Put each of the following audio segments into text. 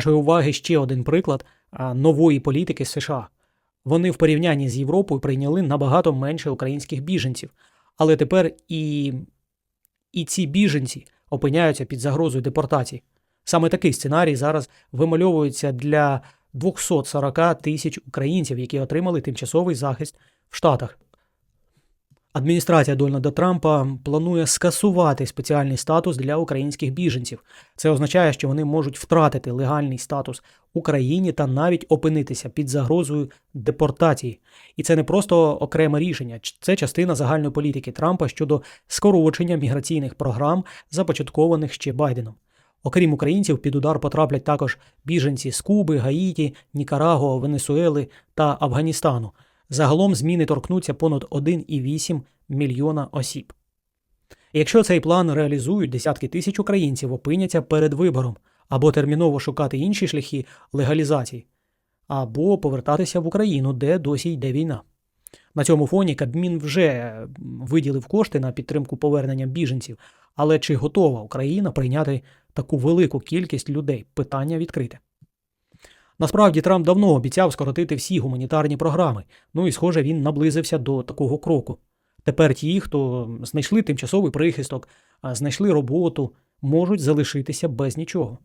Вашої уваги ще один приклад нової політики США. Вони в порівнянні з Європою прийняли набагато менше українських біженців, але тепер і, і ці біженці опиняються під загрозою депортації. Саме такий сценарій зараз вимальовується для 240 тисяч українців, які отримали тимчасовий захист в Штатах. Адміністрація Дональда Трампа планує скасувати спеціальний статус для українських біженців. Це означає, що вони можуть втратити легальний статус Україні та навіть опинитися під загрозою депортації. І це не просто окреме рішення, це частина загальної політики Трампа щодо скорочення міграційних програм, започаткованих ще Байденом. Окрім українців, під удар потраплять також біженці з Куби, Гаїті, Нікараго, Венесуели та Афганістану. Загалом зміни торкнуться понад 1,8 мільйона осіб. Якщо цей план реалізують, десятки тисяч українців опиняться перед вибором або терміново шукати інші шляхи легалізації, або повертатися в Україну, де досі йде війна. На цьому фоні Кабмін вже виділив кошти на підтримку повернення біженців, але чи готова Україна прийняти таку велику кількість людей? Питання відкрите. Насправді Трамп давно обіцяв скоротити всі гуманітарні програми, ну і, схоже, він наблизився до такого кроку. Тепер ті, хто знайшли тимчасовий прихисток, знайшли роботу, можуть залишитися без нічого.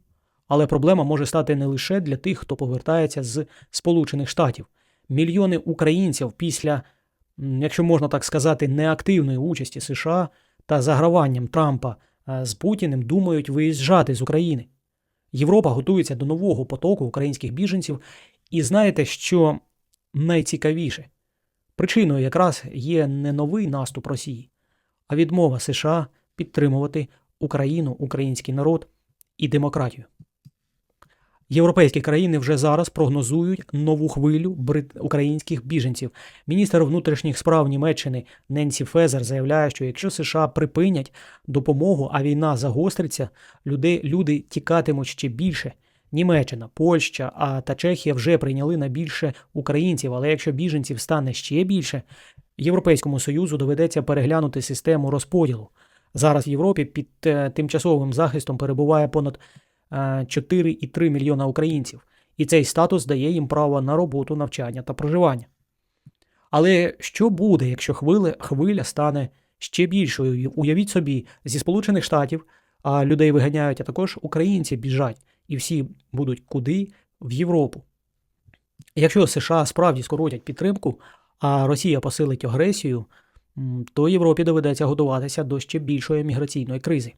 Але проблема може стати не лише для тих, хто повертається з Сполучених Штатів. Мільйони українців після, якщо можна так сказати, неактивної участі США та заграванням Трампа з Путіним думають виїжджати з України. Європа готується до нового потоку українських біженців, і знаєте, що найцікавіше? Причиною якраз є не новий наступ Росії, а відмова США підтримувати Україну, український народ і демократію. Європейські країни вже зараз прогнозують нову хвилю брит... українських біженців. Міністр внутрішніх справ Німеччини Ненсі Фезер заявляє, що якщо США припинять допомогу, а війна загостриться, люди, люди тікатимуть ще більше. Німеччина, Польща а та Чехія вже прийняли на більше українців, але якщо біженців стане ще більше, Європейському Союзу доведеться переглянути систему розподілу. Зараз в Європі під е, тимчасовим захистом перебуває понад 4,3 мільйона українців, і цей статус дає їм право на роботу, навчання та проживання. Але що буде, якщо хвиля, хвиля стане ще більшою? Уявіть собі, зі Сполучених Штатів людей виганяють, а також українці біжать, і всі будуть куди? В Європу. Якщо США справді скоротять підтримку, а Росія посилить агресію, то Європі доведеться готуватися до ще більшої міграційної кризи.